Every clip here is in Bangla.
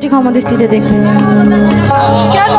ভিডিওটি ক্ষমা দৃষ্টিতে দেখবেন। কেন?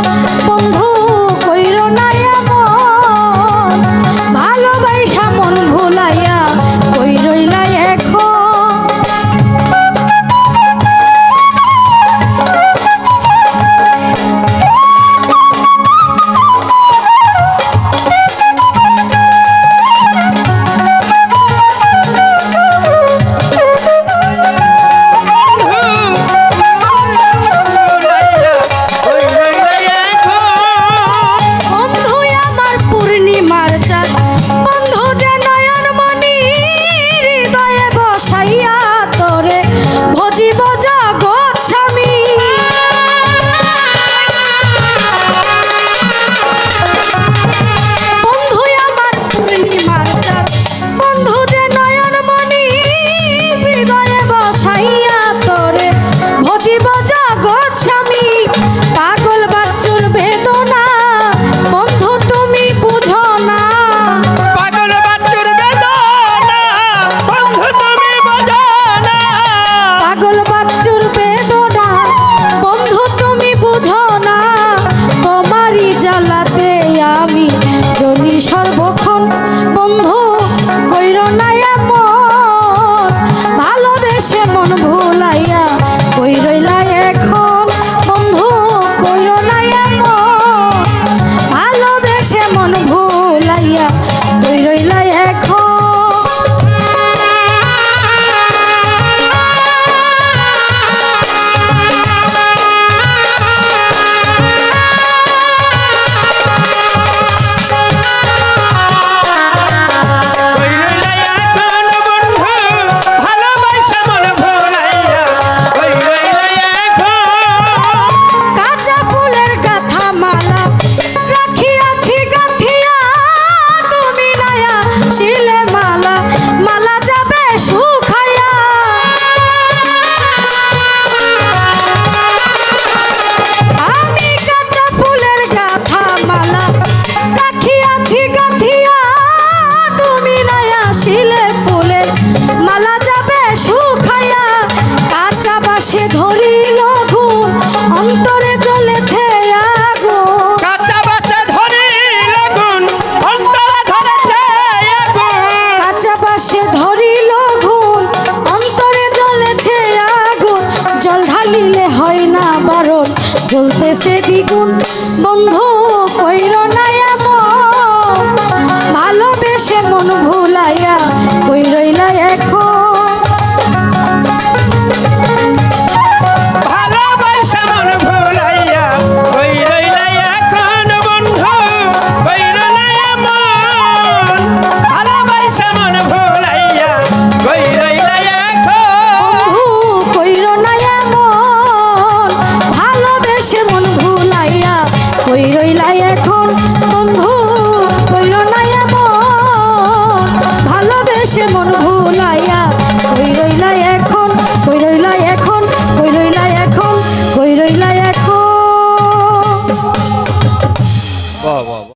Thank you. সে দ্বিগুণ বন্ধু কইর না ভালোবেসে মন ভুলাইয়া কইরইলা এখন। ভুলাইয়া